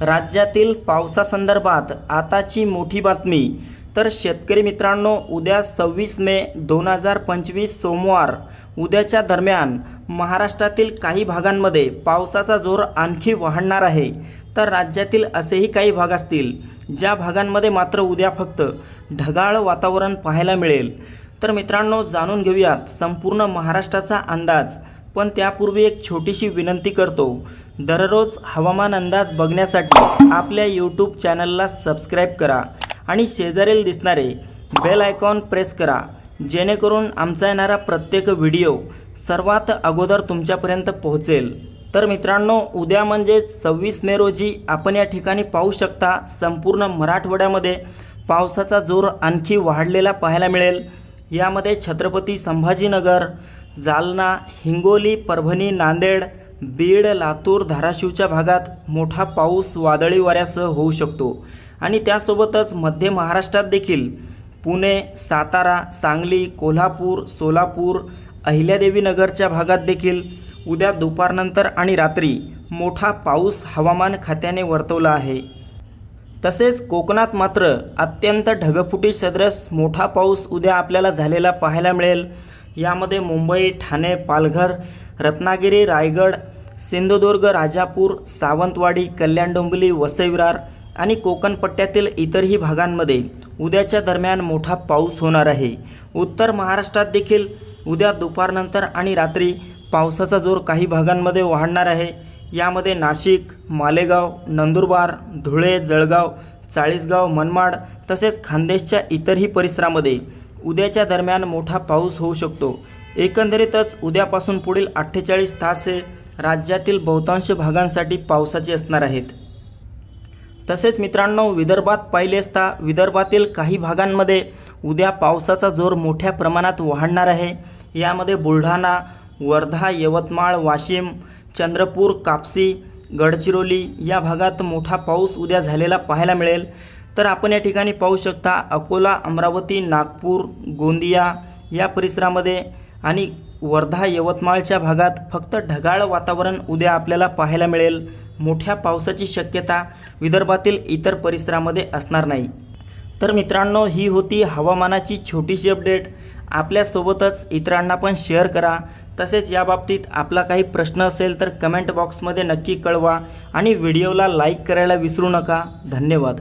राज्यातील पावसासंदर्भात आताची मोठी बातमी. तर शेतकरी मित्रांनो उद्या सव्वीस मे दोन हजार पंचवीस सोमवार उद्याच्या दरम्यान महाराष्ट्रातील काही भागांमध्ये पावसाचा जोर आणखी वाढणार आहे. तर राज्यातील असेही काही भाग असतील ज्या भागांमध्ये मात्र उद्या फक्त ढगाळ वातावरण पाहायला मिळेल. तर मित्रांनो जाणून घेऊयात संपूर्ण महाराष्ट्राचा अंदाज. पण त्यापूर्वी एक छोटीशी विनंती करतो. दररोज हवामान अंदाज बघण्यासाठी आपल्या यूट्यूब चॅनलला सबस्क्राईब करा आणि शेजारील दिसणारे बेल आयकॉन प्रेस करा. जेणेकरून आमचा येणारा प्रत्येक व्हिडिओ सर्वात अगोदर तुमच्यापर्यंत पोहोचेल. तर मित्रांनो उद्या म्हणजे सव्वीस मे रोजी आपण या ठिकाणी पाहू शकता संपूर्ण मराठवाड्यामध्ये पावसाचा जोर आणखी वाढलेला पाहायला मिळेल. यामध्ये छत्रपती संभाजीनगर जालना हिंगोली परभणी नांदेड बीड लातूर धाराशिवच्या भागात मोठा पाऊस वादळी वाऱ्यासह होऊ शकतो. आणि त्यासोबतच मध्य महाराष्ट्रात देखील पुणे सातारा सांगली कोल्हापूर सोलापूर अहिल्यादेवीनगरच्या भागात देखील उद्या दुपारनंतर आणि रात्री मोठा पाऊस हवामान खात्याने वर्तवला आहे. तसेच कोकणात मात्र अत्यंत ढगफुटी सदृश मोठा पाऊस उद्या आपल्याला झालेला पाहायला मिळेल. यामध्ये मुंबई ठाणे पालघर रत्नागिरी रायगड सिंधुदुर्ग राजापूर सावंतवाडी कल्याण डोंबिवली वसईविरार आणि कोकणपट्ट्यातील इतरही भागांमध्ये उद्याच्या दरम्यान मोठा पाऊस होणार आहे. उत्तर महाराष्ट्रात देखील उद्या दुपारनंतर आणि रात्री पावसाचा जोर काही भागांमध्ये वाढणार आहे. यामध्ये नाशिक मालेगाव नंदुरबार धुळे जळगाव चाळीसगाव मनमाड तसेच खान्देशच्या इतरही परिसरामध्ये उद्याच्या दरम्यान मोठा पाऊस होऊ शकतो. एकंदरीतच उद्यापासून पुढील अठ्ठेचाळीस तास हे राज्यातील बहुतांश भागांसाठी पावसाचे असणार आहेत. तसेच मित्रांनो विदर्भात पाहिले असता विदर्भातील काही भागांमध्ये उद्या पावसाचा जोर मोठ्या प्रमाणात वाढणार आहे. यामध्ये बुलढाणा वर्धा यवतमाळ वाशिम चंद्रपूर कापसी गडचिरोली या भागात मोठा पाऊस उद्या झालेला पाहायला मिळेल. तर आपण या ठिकाणी पाहू शकता अकोला अमरावती नागपूर गोंदिया या परिसरामध्ये आणि वर्धा यवतमाळच्या भागात फक्त ढगाळ वातावरण उद्या आपल्याला पाहायला मिळेल. मोठ्या पावसाची शक्यता विदर्भातील इतर परिसरामध्ये असणार नाही. तर मित्रांनो ही होती हवामानाची छोटीशी अपडेट. आपल्यासोबतच इतरांना पण शेअर करा. तसेच याबाबतीत आपला काही प्रश्न असेल तर कमेंट बॉक्समध्ये नक्की कळवा आणि व्हिडिओला लाईक करायला विसरू नका. धन्यवाद.